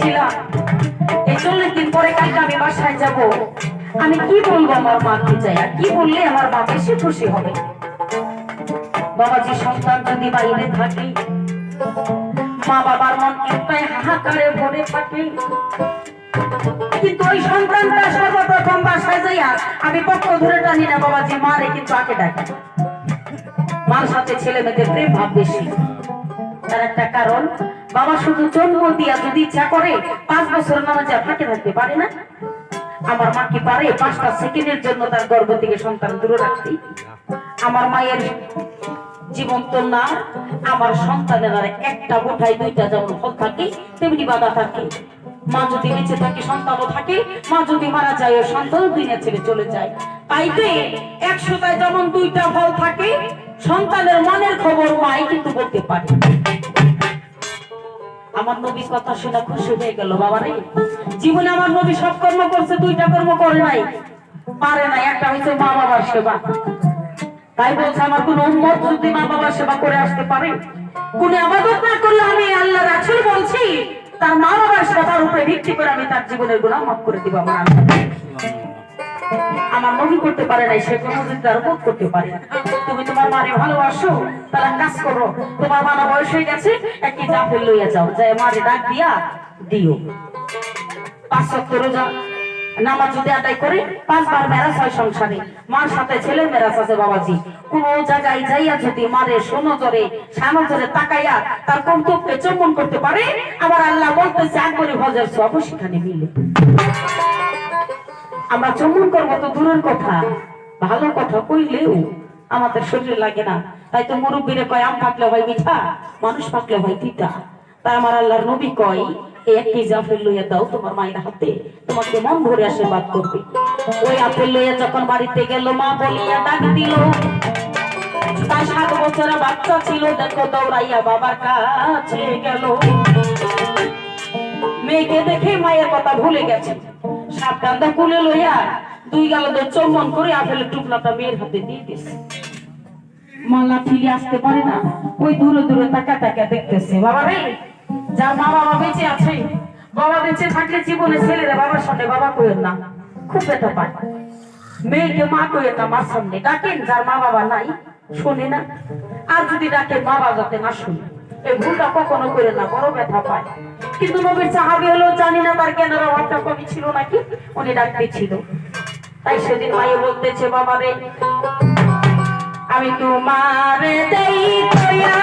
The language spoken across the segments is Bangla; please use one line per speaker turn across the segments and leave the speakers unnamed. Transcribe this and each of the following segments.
ছিলাম এই চল্লিশ দিন পরে কালকে আমি বাসায় যাব। আমি কি বলব আমার মাকে চাই? আর কি বললে আমার মা বেশি খুশি হবে? বাবাজি সন্তান যদি বাইরে থাকে, মা বাবার মন একটাই হাহাকারে ভরে থাকে। কিন্তু ওই সন্তানটা সর্বপ্রথম বাসায় যাইয়া আমি পক্ষ ধরে টানি না, বাবাজি মারে কিন্তু আকে ডাকে। মার সাথে ছেলে মেয়েদের প্রেম ভাব বেশি। তার একটা কারণ বাবা শুধু জন্ম দিয়া যদি ইচ্ছা করে, পাঁচ বছর নামাজে ফাঁকে থাকতে পারে না? আমার মা কি পারে? পাঁচটা সেকেন্ডের জন্য তার গর্ভ থেকে সন্তান দূরে রাখতে। আমার মায়ের জীবন তো না, আমার সন্তানের আর একটা গোঠায় দুইটা যেমন ফল থাকে, তেমনি বাধা থাকে। মা যদি বেঁচে থাকে, সন্তানও থাকে। মা যদি মারা যায়, ও সন্তান দুনিয়া ছেড়ে চলে যায়। তাইতে একশোটায় যেমন দুইটা ফল থাকে, সন্তানের মনের খবর মাই কিন্তু বলতে পারে। আমার নবী কথা শুনে খুশি হয়ে গেল, বাবা রে। জীবনে আমার নবী সব কর্ম করছে, দুইটা কর্ম করে নাই। পারে নাই, একটা হচ্ছে মা বাবার সেবা। তাই বলছে, আমার কোন উম্মত যদি মা বাবার সেবা করে আসতে পারে, কোন আবাদত না করলে আমি আল্লাহ রাসূল বলছি, তার মা বাবার সেবার উপরে ভিত্তি করে আমি তার জীবনের গুনাহ মাফ করে দিব, আমার আমার নবী করতে পারে নাই, সে কোনো যদি তার উপর করতে পারে তুমি তোমার মারে ভালোবাসো তাহলে কাজ করো। তোমার মানা বয়স হয়ে গেছে, একই জাফের লইয়া যাও। যাই মারে ডাক দিয়া দিও। পাঁচ মার সাথে আছে বাবাজি। কোন জায়গায় যাইয়া যদি মারে তাকাইয়া তার করতে পারে, আবার আল্লাহ বলতেছে একবারে ভজার সব সেখানে মিলে আমরা চুম্বন করব তো দূরের কথা, ভালো কথা কইলেও আমাদের শরীরে লাগে না। তাই তো মুরব্বীরে কয়, আম পাকলে হয় মিঠা, মানুষ পাকলে হয় তিতা। তাই আমার আল্লাহর নবী কয় দাও তোমার লইয়া যখন বাড়িতে গেল, মা সাত বছরের বাচ্চা ছিল কাছে মেয়েকে দেখে মায়ের কথা ভুলে গেছে। লইয়া দুই গাল চম্বন করে আপেলের টুকলাটা মেয়ের হাতে দিয়ে ফিরে আসতে পারে না, ওই দূরে দূরে তাকা তাকা দেখতেছে। বাবা রে বাবা বেঁচে আছে, বাবা বেঁচে থাকলে জীবনে ছেলেরা বাবার সামনে বাবা না, খুব ব্যথা পায়। মেয়েকে মা কইেন না, মার সামনে ডাকেন, যার মা বাবা নাই, শোনে না। আর যদি ডাকে, মা বাবা যাতে না শুনে। এই ভুলটা কখনো করে না, বড় ব্যথা পায়। কিন্তু নবীর চাহাবি হলো জানি না তার জ্ঞানের অভাবটা কবি ছিল নাকি? উনি ডাকতে ছিল। তাই সেদিন মায়ে বলতেছে বাবা রে আমি তোমার দেই দয়া।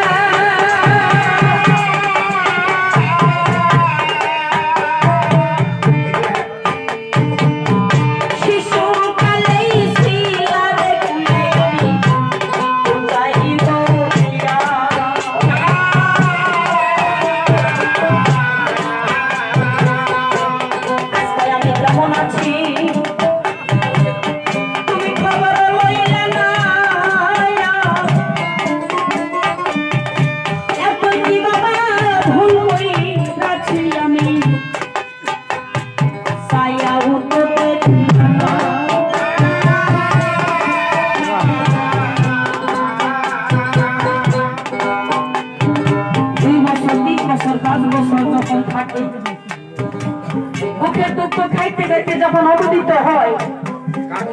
বুকের দুঃখ খাইতে খাইতে যখন অবদিত হয়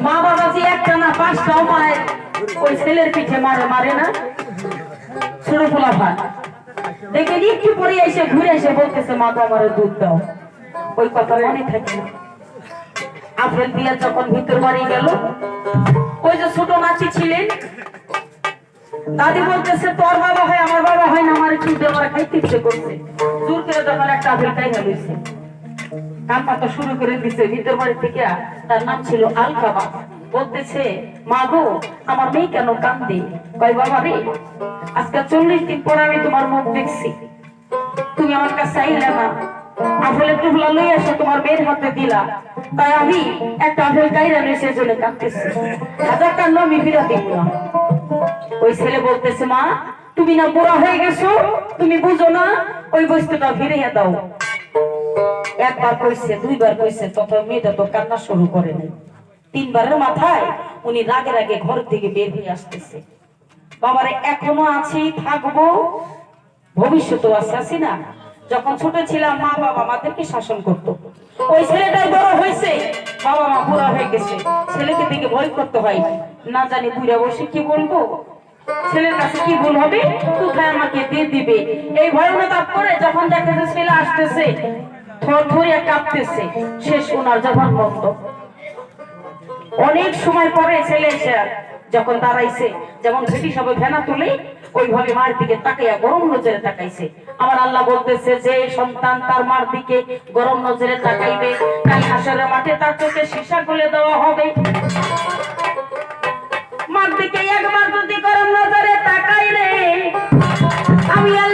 মা বাবা যে একটা না পাঁচটাও মায়ের ওই ছেলের পিঠে মারে মারে না? ছোট পোলা ভাত। দেখে একটু পরে এসে ঘুরে এসে বলতেছে মা তো দুধ দাও। ওই কথা মনে থাকে না। আপেল দিয়া যখন ভিতর বাড়ি গেল, ওই যে ছোট নাচি ছিলেন, দাদি বলতেছে, তোর বাবা হয়, আমার বাবা হয় না, আমার একটু দেওয়ার খাইতে ইচ্ছে করছে। জোর করে যখন একটা আপেল খাই গেছে কান পাতা শুরু করে দিছে। বাড়ি থেকে তার নাম ছিল আলকাবা। বলতেছে, মা গো, আমার মেয়ে কেন কান্দে কয়, বাবা রে, আজকে চল্লিশ দিন পর আমি তোমার মুখ দেখছি। তুমি আমার কাছে চাইলে না। ফুলা লই আসো তোমার মেয়ের হাতে দিলা। তাই আমি একটা আপেল গাইরা নিয়ে সেজন্য কাঁদতেছি। হাজার আমি ফিরা দিব না। ওই ছেলে বলতেছে, মা, তুমি না বুড়া হয়ে গেছো? তুমি বুঝো না? ওই বস্তুটা ফিরে দাও। একবার কইছে, দুইবার কইছে তত মেয়েটা তো কান্না শুরু করে নাই। তিনবারের মাথায় উনি রাগে রাগে ঘর থেকে বের হয়ে আসতেছে। বাবারে, এখনও আছি, থাকব। ভবিষ্যতেও আছে, আছি না? যখন ছোট ছিলাম, মা বাবা আমাদেরকে শাসন করতো। ওই ছেলেটাই বড় হয়েছে, বাবা মা বুড়া হয়ে গেছে। ছেলেকে দিকে ভয় করতে হয়। না জানি বুড়া বসে কি বলব? ছেলের কাছে কি ভুল হবে? কোথায় আমাকে দিয়ে দিবে? এই ভয়না তারপরে যখন দেখে যে ছেলে আসতেছে থর থরিয়া কাঁপতেছে। শেষ ওনার জবান বন্ধ। অনেক সময় পরে ছেলে এসে যখন দাঁড়াইছে, যেমন ভেটি সবাই ভেনা তুলে ওইভাবে মার দিকে তাকাইয়া গরম নজরে তাকাইছে। আমার আল্লাহ বলতেছে, যে সন্তান তার মার দিকে গরম নজরে তাকাইবে কাল হাসরের মাঠে তার চোখে সীসা খুলে দেওয়া হবে। মার দিকে একবার যদি গরম নজরে তাকাই রে, আমি আল্লাহ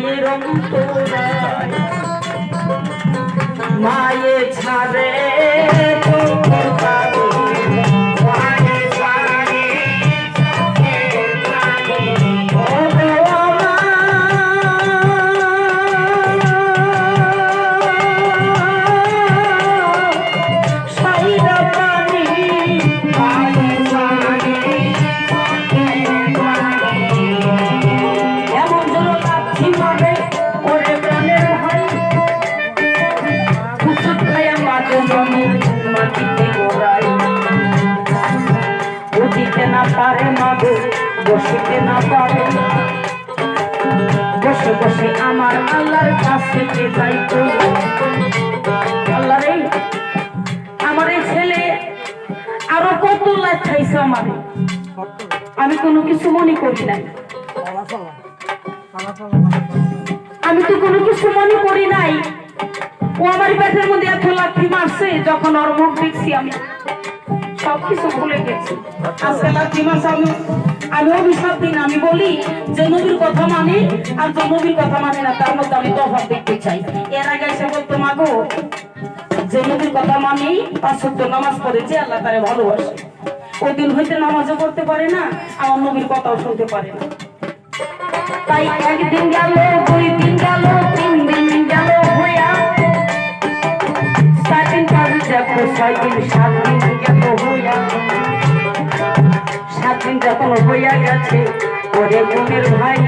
মায়ের মায়ে ছাড়ে উঠিতে না বসিতে না পারে বসে বসে আমার আল্লাহর কাছে যাইতো আল্লাহ রে আমার এই ছেলে, আরও কত লাখ খাইছে আমারে? আমি কোনো কিছু মনে করি নাই আমি তো কোনো কিছু মনে করি নাই। ও আমার পেটের মধ্যে এত লাথি মারছে, যখন ওর মুখ দেখছি আমি, সবকিছু ভুলে আমি দিন আমি বলি যে কথা মানে আর কথা মানে না, তার মধ্যে আমি দেখতে চাই। এর যে কথা মানি সত্য নামাজ পড়ে যে আল্লাহ তারে ভালোবাসে। দিন হইতে নামাজও করতে পারে না, আমার নবীর কথাও শুনতে পারে না। তাই একদিন গেল, দুই দিন গেল ছয় দিন সাত দিন যত হইয়া সাত দিন যখন হইয়া গেছে। ওরে বোনের ভাই,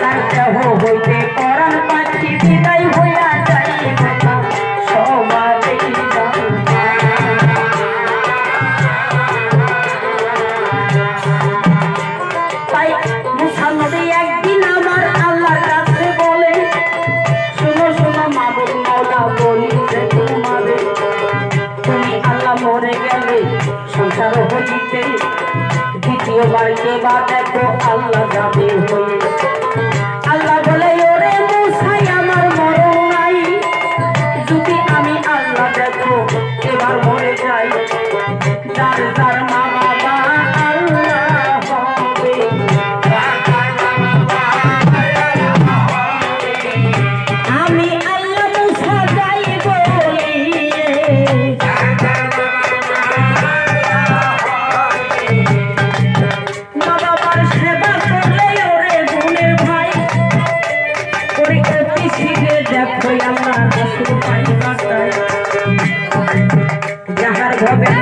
তার দেহ হইতে সংসার হইতে দ্বিতীয় বাড়িতে বা দেখো আল্লাহ যাবে হয়ে। Yeah, how
to go?